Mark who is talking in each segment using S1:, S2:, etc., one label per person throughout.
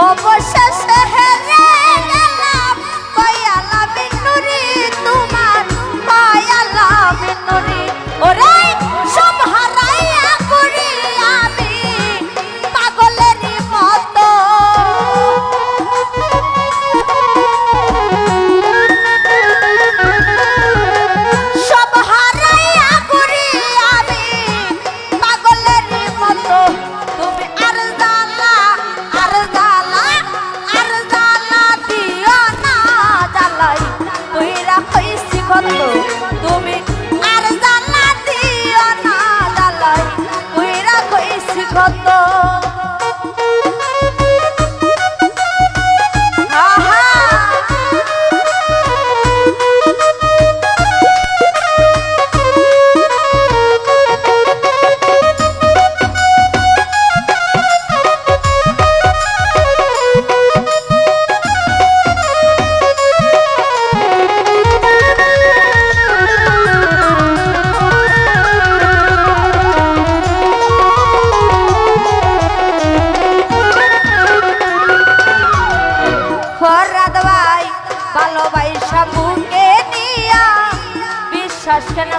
S1: অবশেষে কত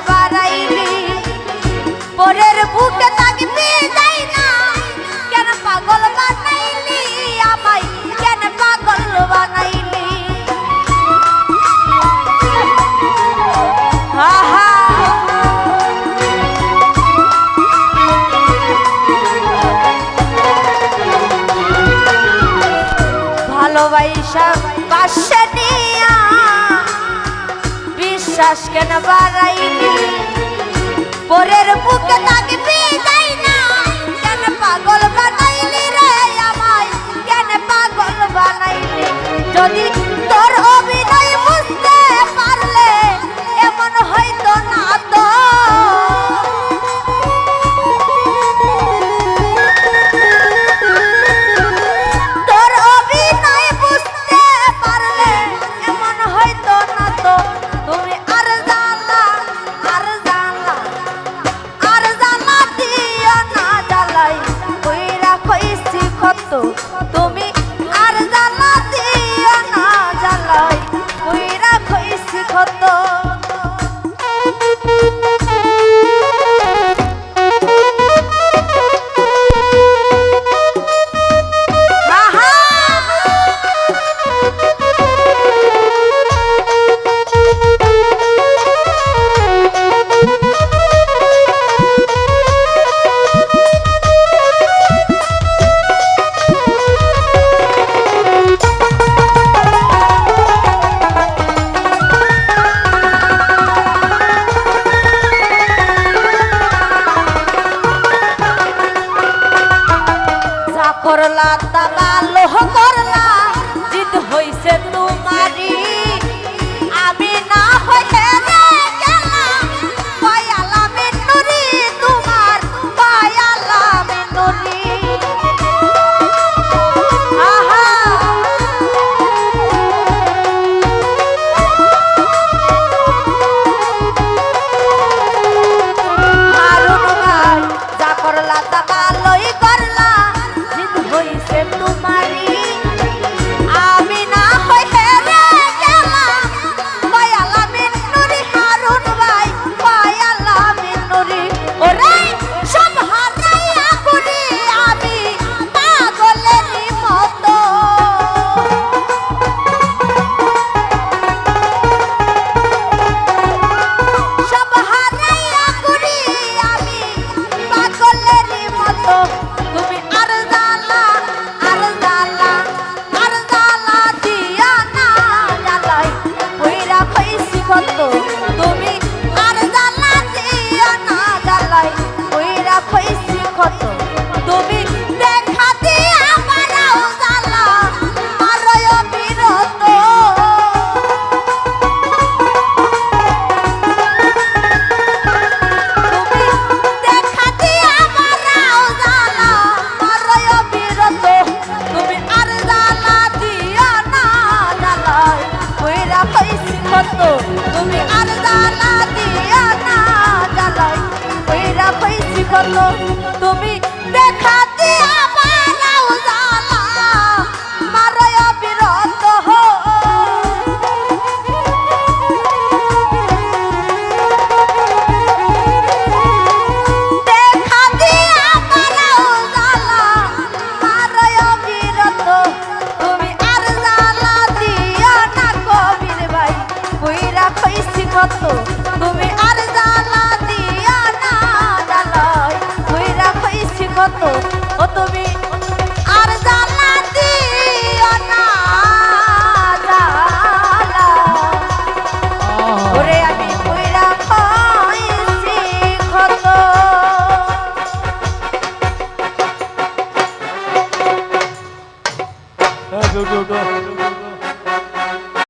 S1: বাড়াইলি। পরের বুকে থাকবি যাই না? কেন পাগল বানাইলি? আমায় কেন পাগল বানাইলি? বিশ্বাস কেন বাড়াইনি? পরের বুকে থাকবি যাই না। কেন পাগল বানাইলি রে আমায়? কেন পাগল বানাইলি? যদি Oh. কত তুমি